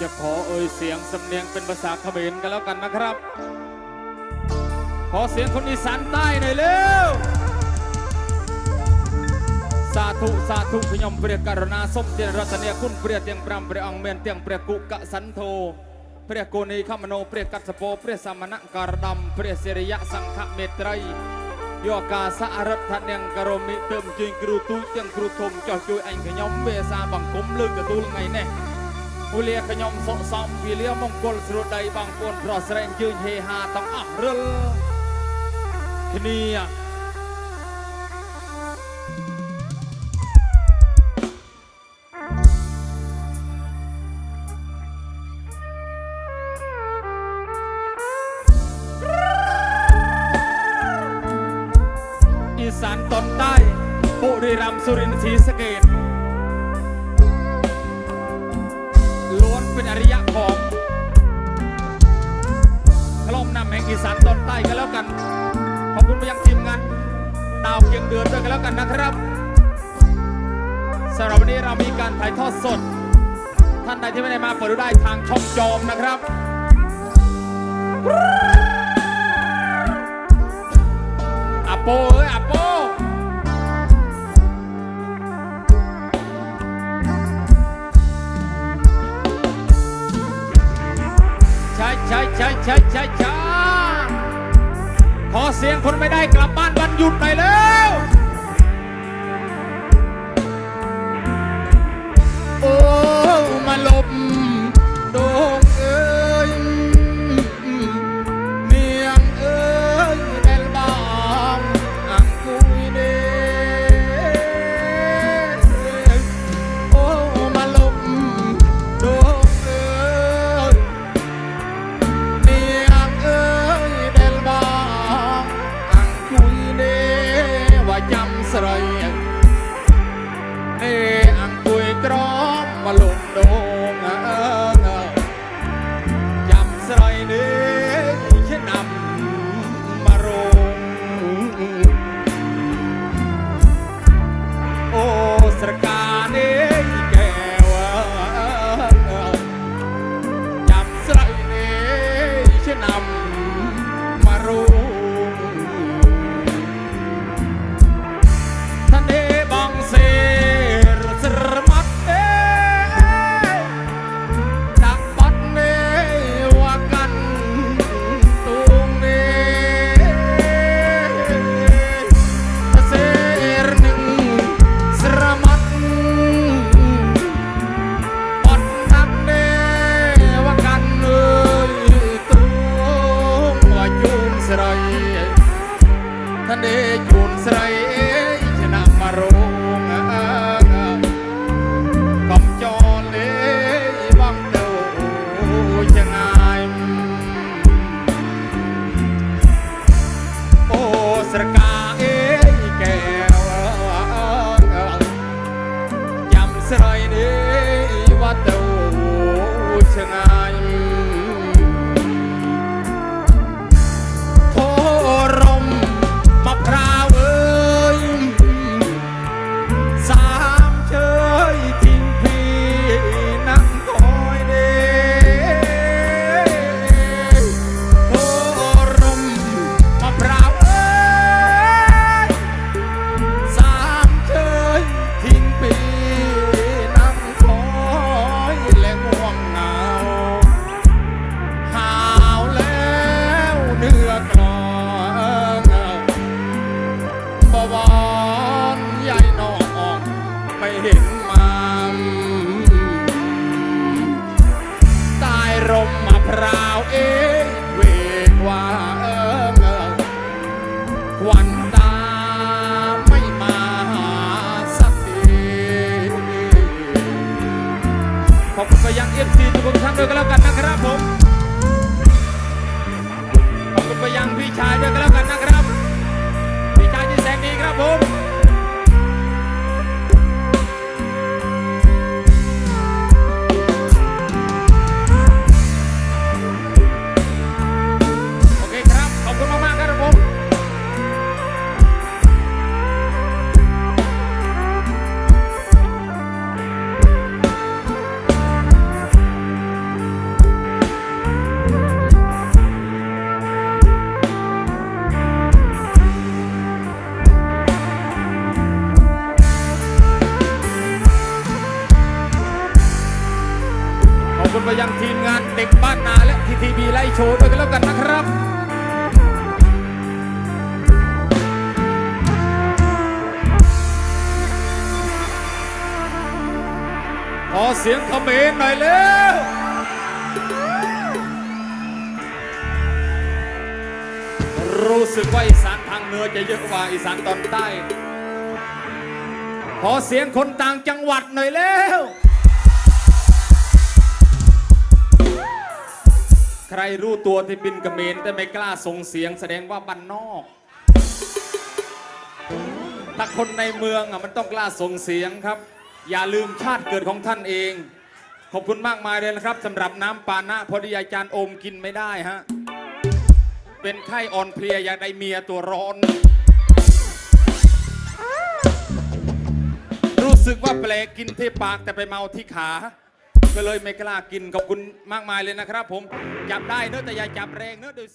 จะขอเอ่ยเสียงสำเนียงเป็นภาษาเขมรกันแล้วกันนะครับ ขอเสียงคนอีสานใต้หน่อยเร็ว สาธุสาธุพยมเปรียกรณาสมเตียนรัตเนียคุณเปรียเตียงปรำเปรียองเมนเตียงเปรียกุกะสันโทเปรียโกนีขมโนเปรียกัสโปเปรียสมณะการดำเปรียเสริยะสังฆเมตรัยโยกาสารัตทันยังกรมิเติมจิงกรูตุยังกรูทมจอจุยอันขยมเวสาบังคุมลึกกระตูลไงแน่ ពូលាខ្ញុំសុខសំពូលាមង្គលស្រួលដៃបងពួនប្រស្រែងជើញហេហាទាំងអស់រិលគ្នាអ៊ីសានតនតៃបុរីរាមសុរិនធីសកេត เป็นอริยะของคลอมนำแห่งอีสานตอนใต้กันแล้วกัน ขอบคุณไปยังทีมงานดาวเพียงเดือนด้วยกันแล้วกันนะครับสำหรับวันนี้เรามีการถ่ายทอดสด ท่านใดที่ไม่ได้มาเปิดดูได้ทางช่องจอมนะครับ ช่ใช่ใช่ใช่ใช่ใช่ขอเสียงคนไม่ได้กลับบ้านวันหยุดหน่อยแล้ว ស្រីអេអង្គុយក្រ ធនេជូនស្រីឆ្នាំមករោងកំចរលេបងទៅចងាយអូស្រកាអេកែវចាំស្រីនេះវត្តទៅចងាយ ด้วยกันแล้วกันนะครับผม สียงเขมรหน่อยเร็วรู้สึกว่าอีสานทางเหนือจะเยอะกว่าอีสานตอนใต้ ขอเสียงคนต่างจังหวัดหน่อยเร็วใครรู้ตัวที่บินกระเขมนแต่ไม่กล้าส่งเสียงแสดงว่าบ้านนอก ถ้าคนในเมืองอะมันต้องกล้าส่งเสียงครับ อย่าลืมชาติเกิดของท่านเอง ขอบคุณมากมายเลยนะครับสำหรับน้ำปานะพอดีอาจารย์อมกินไม่ได้ฮะ เป็นไข้อ่อนเพลียอยากได้เมียตัวร้อน รู้สึกว่าแปลกกินที่ปากแต่ไปเมาที่ขา ก็เลยไม่กล้ากินขอบคุณมากมายเลยนะครับ ผมจับได้เนอะแต่อย่าจับแรงเนอะโดย